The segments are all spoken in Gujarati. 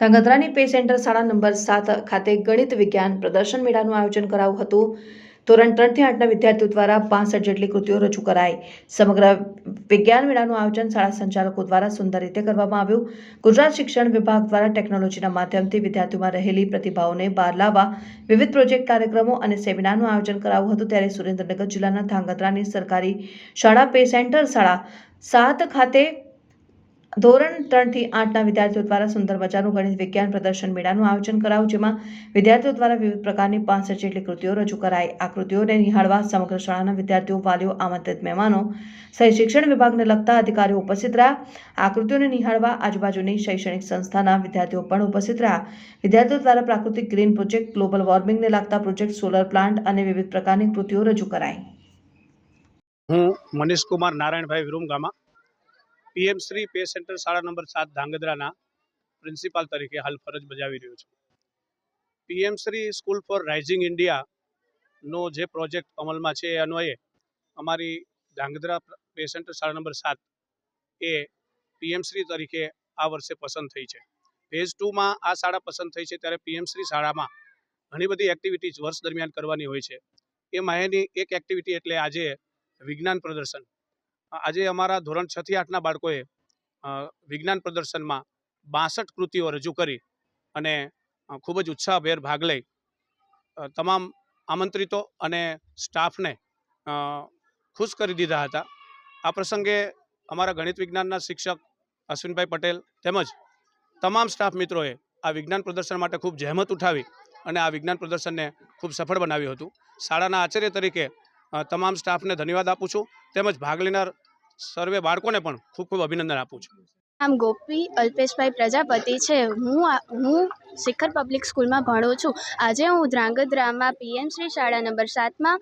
ધાંગધ્રાની પે સેન્ટર શાળા નંબર સાત ખાતે ગણિત વિજ્ઞાન પ્રદર્શન મેળાનું આયોજન કરાયું હતું. ધોરણ ત્રણથી આઠના વિદ્યાર્થીઓ દ્વારા પાંસઠ જેટલી કૃતિઓ રજૂ કરાઈ. સમગ્ર વિજ્ઞાન મેળાનું આયોજન શાળા સંચાલકો દ્વારા સુંદર રીતે કરવામાં આવ્યું. ગુજરાત શિક્ષણ વિભાગ દ્વારા ટેકનોલોજીના માધ્યમથી વિદ્યાર્થીઓમાં રહેલી પ્રતિભાઓને બહાર લાવવા વિવિધ પ્રોજેક્ટ કાર્યક્રમો અને સેમિનારનું આયોજન કરાવ્યું હતું. ત્યારે સુરેન્દ્રનગર જિલ્લાના ધાંગધ્રાની સરકારી શાળા પે સેન્ટર શાળા સાત ખાતે ધોરણ ત્રણથી આઠના વિદ્યાર્થીઓ દ્વારા સુંદર મજાનું ગણિત વિજ્ઞાન પ્રદર્શન મેળાનું આયોજન કરાયું, જેમાં વિદ્યાર્થીઓ દ્વારા વિવિધ પ્રકારની પાંસઠ જેટલી કૃતિઓ રજૂ કરાઈ. આ કૃતિઓને નિહાળવા સમગ્ર શાળાના વિદ્યાર્થીઓ, વાલીઓ, આમંત્રિત મહેમાનો સહિત શિક્ષણ વિભાગને લગતા અધિકારીઓ ઉપસ્થિત રહ્યા. આ કૃતિઓને નિહાળવા આજુબાજુની શૈક્ષણિક સંસ્થાના વિદ્યાર્થીઓ પણ ઉપસ્થિત રહ્યા. વિદ્યાર્થીઓ દ્વારા પ્રાકૃતિક ગ્રીન પ્રોજેક્ટ, ગ્લોબલ વોર્મિંગને લગતા પ્રોજેક્ટ, સોલર પ્લાન્ટ અને વિવિધ પ્રકારની કૃતિઓ રજૂ કરાઈ. હું Manish Kumar, Narayanbhai Virumgama. PM Shri pay centre શાળા નંબર સાત ધાંગધ્રાના પ્રિન્સિપાલ તરીકે હાલ ફરજ બજાવી રહ્યો છું. PM Shri school for rising ઇન્ડિયાનો જે પ્રોજેક્ટ અમલમાં છે એ અન્વયે અમારી ધાંગધ્રા પે સેન્ટર શાળા નંબર સાત એ પીએમ શ્રી તરીકે આ વર્ષે પસંદ થઈ છે. ફેઝ ટુમાં આ શાળા પસંદ થઈ છે, ત્યારે પીએમ શ્રી શાળામાં ઘણી બધી એક્ટિવિટીઝ વર્ષ દરમિયાન કરવાની હોય છે. એ માહેની એક એક્ટિવિટી એટલે આજે વિજ્ઞાન પ્રદર્શન. આજે અમારા ધોરણ છ થી આઠના બાળકોએ વિજ્ઞાન પ્રદર્શનમાં બાસઠ કૃતિઓ રજૂ કરી અને ખૂબ જ ઉત્સાહભેર ભાગ લઈ. તમામ આમંત્રિતો અને સ્ટાફને ખુશ કરી દીધા હતા. આ પ્રસંગે અમારા ગણિત વિજ્ઞાનના શિક્ષક અશ્વિનભાઈ પટેલ તેમજ તમામ સ્ટાફ મિત્રોએ આ વિજ્ઞાન પ્રદર્શન માટે ખૂબ જહેમત ઉઠાવી અને આ વિજ્ઞાન પ્રદર્શનને ખૂબ સફળ બનાવ્યું હતું. શાળાના આચાર્ય તરીકે તમામ સ્ટાફને ધન્યવાદ આપું છું. તેમજ ભાગ લેનાર સર્વે બાળકોને પણ ખૂબ ખૂબ અભિનંદન આપું છું. નામ ગોપી, અલ્પેશભાઈ પ્રજાપતિ છે. હું હું શિખર પબ્લિક સ્કૂલમાં ભણું છું. આજે હું ધ્રાંગધ્રામાં પીએમ શ્રી શાળા નંબર સાતમાં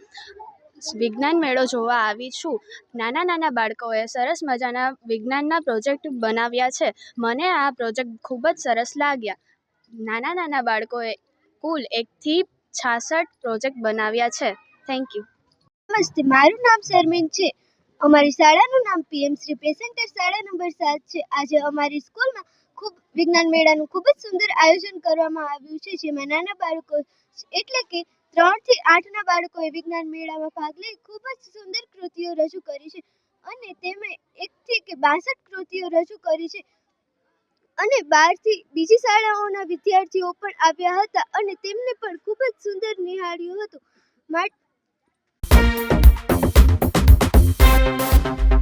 વિજ્ઞાન મેળો જોવા આવી છું. નાના નાના બાળકોએ સરસ મજાના વિજ્ઞાનના પ્રોજેક્ટ બનાવ્યા છે. મને આ પ્રોજેક્ટ ખૂબ જ સરસ લાગ્યા. નાના નાના બાળકોએ કુલ એકથી છાસઠ પ્રોજેક્ટ બનાવ્યા છે. Thank you. નમસ્તે, મારું નામ શર્મિન છે. અમારી શાળાનું નામ પીએમ શ્રી પેસેન્ટર શાળા નંબર સાત છે. આજે અમારી સ્કૂલમાં ખૂબ વિજ્ઞાન મેળાનું ખૂબ જ સુંદર આયોજન કરવામાં આવ્યું છે, જેમાં નાના બાળકો એટલે કે ત્રણથી આઠના બાળકોએ વિજ્ઞાન મેળામાં ભાગ લઈ ખૂબ જ સુંદર કૃતિઓ રજૂ કરી છે. અને તેમણે એકથી કે બાસઠ કૃતિઓ રજૂ કરી છે. અને બહારથી બીજી શાળાઓના વિદ્યાર્થીઓ પણ આવ્યા હતા અને તેમને પણ ખૂબ જ સુંદર નિહાળ્યું હતું. માટ Thank you.